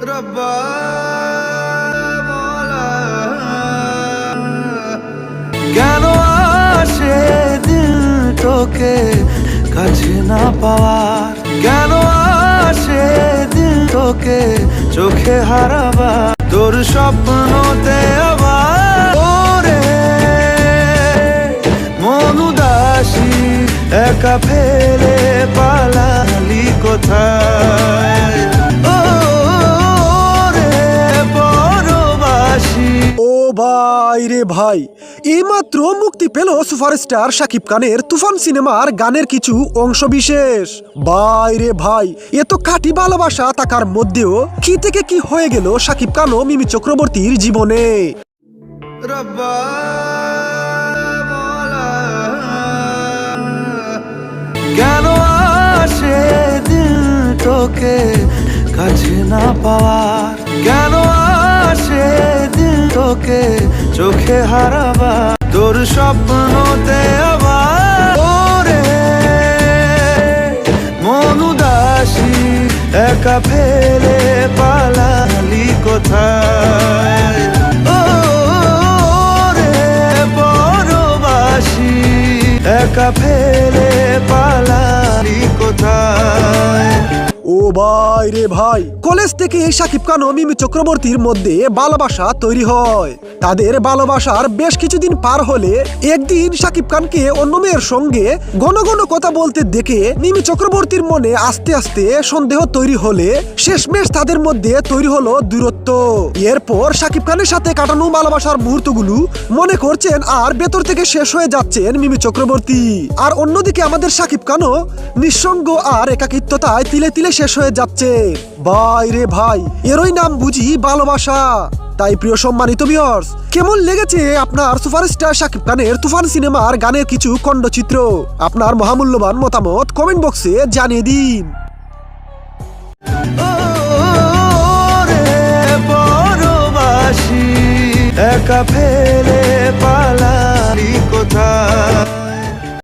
রব্বা কেন আসে দিল তোকে কাছে না পাওয়ার? কেন আসে দিল তোকে চোখে হারাবার? তোর স্বপ্নতে আবার ওরে মন একা ফেলে ভাই রে ভাই। এইমাত্র মুক্তি পেল সুপারস্টার শাকিব খানের তুফান সিনেমার গানের কিছু অংশ বিশেষ। ভাই রে ভাই এ তো খাঁটি ভালোবাসা থাকার মধ্যেও কি থেকে কি হয়ে গেল শাকিব খান ও মিমি চক্রবর্তীর জীবনে? কেন আসে তোকে কাছে না পাওয়ার? কেন তোকে চোখে হারাবা, তোর স্বপ্নতে আবার। ওরে, মন একা ফেলে পালালি কোথায়? একা ফেলে পালালি কোথায়? ও ভাই রে ভাই কলেজ থেকে শাকিব খান ও মিমি চক্রবর্তীর মধ্যে ভালোবাসা তৈরি হয়। তাদের ভালোবাসার বেশ কিছুদিন পার হলে একদিন শাকিব খানকে অন্য মেয়ের সঙ্গে ঘন ঘন কথা বলতে দেখে মিমি চক্রবর্তীর মনে আস্তে আস্তে সন্দেহ তৈরি হলে শেষমেশ তাদের মধ্যে তৈরি হলো দূরত্ব। এরপর শাকিব খানের সাথে কাটানো ভালোবাসার মুহূর্তগুলো মনে করছেন আর ভেতর থেকে শেষ হয়ে যাচ্ছেন মিমি চক্রবর্তী। আর অন্যদিকে আমাদের শাকিব খানও নিঃসঙ্গ আর একাকিত্বতায় তিলে তিলে শেষ হয়ে যাচ্ছে। ভাই রে ভাই, এরই নাম বুঝি ভালোবাসা। তাই প্রিয় সম্মানিত বিয়র্স কেমন লেগেছে আপনার সুপারস্টার শাকিব খানের তুফান সিনেমার গানের কিছু খণ্ডচিত্র? আপনার মহামূল্যবান মতামত কমেন্ট বক্সে জানিয়ে দিন। একা ফেলে পালা কোথায়?